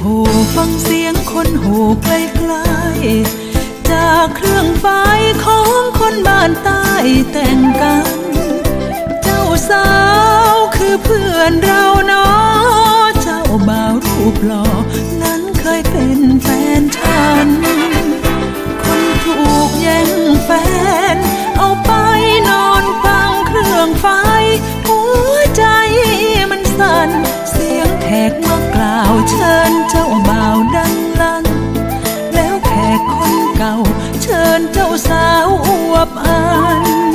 โหฟังเสียงคนโหไกลไกลจากเครื่องไฟของคนบ้านใต้แต่งกัน เจ้าสาวคือเพื่อนเราเนาะเจ้าบ่าวรูปหล่อ เชิญเจ้าบ่าวดังลั่นแล้วแขกคนเก่า เชิญเจ้าสาวอวบอัน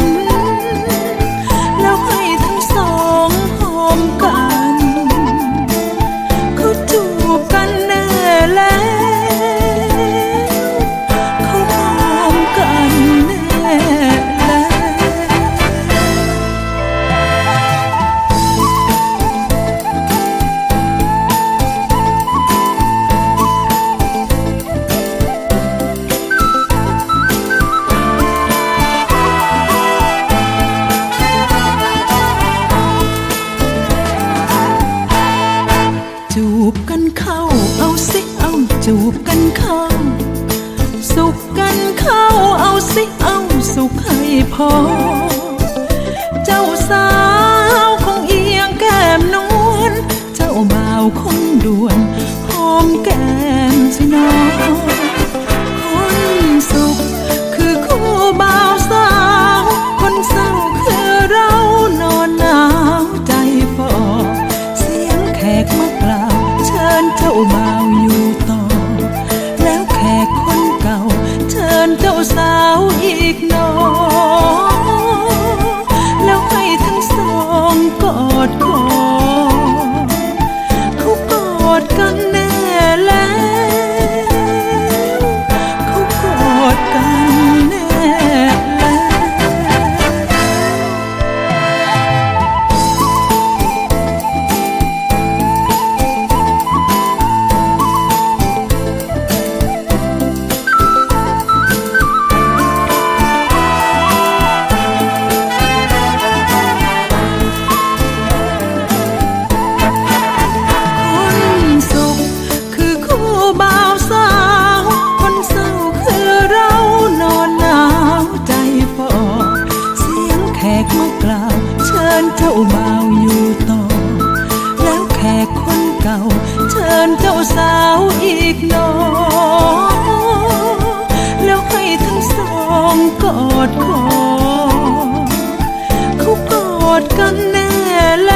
จูบกันเข้า สุขกันเข้าเอาสิเอาสุขให้พอ เจ้าสาวคงเอียงแก้มนวลเจ้าบ่าวคงด่วนหอมแก้มสิน้อง สาวอีกหนอ แล้วให้ทั้งสองกอดคอ เจ้าบ่าวอยู่ต่อ แล้วแขกคนเก่า เชิญเจ้าสาวอีกนอแล้วให้ทั้งสองกอดคอเขากอดกันแน่แล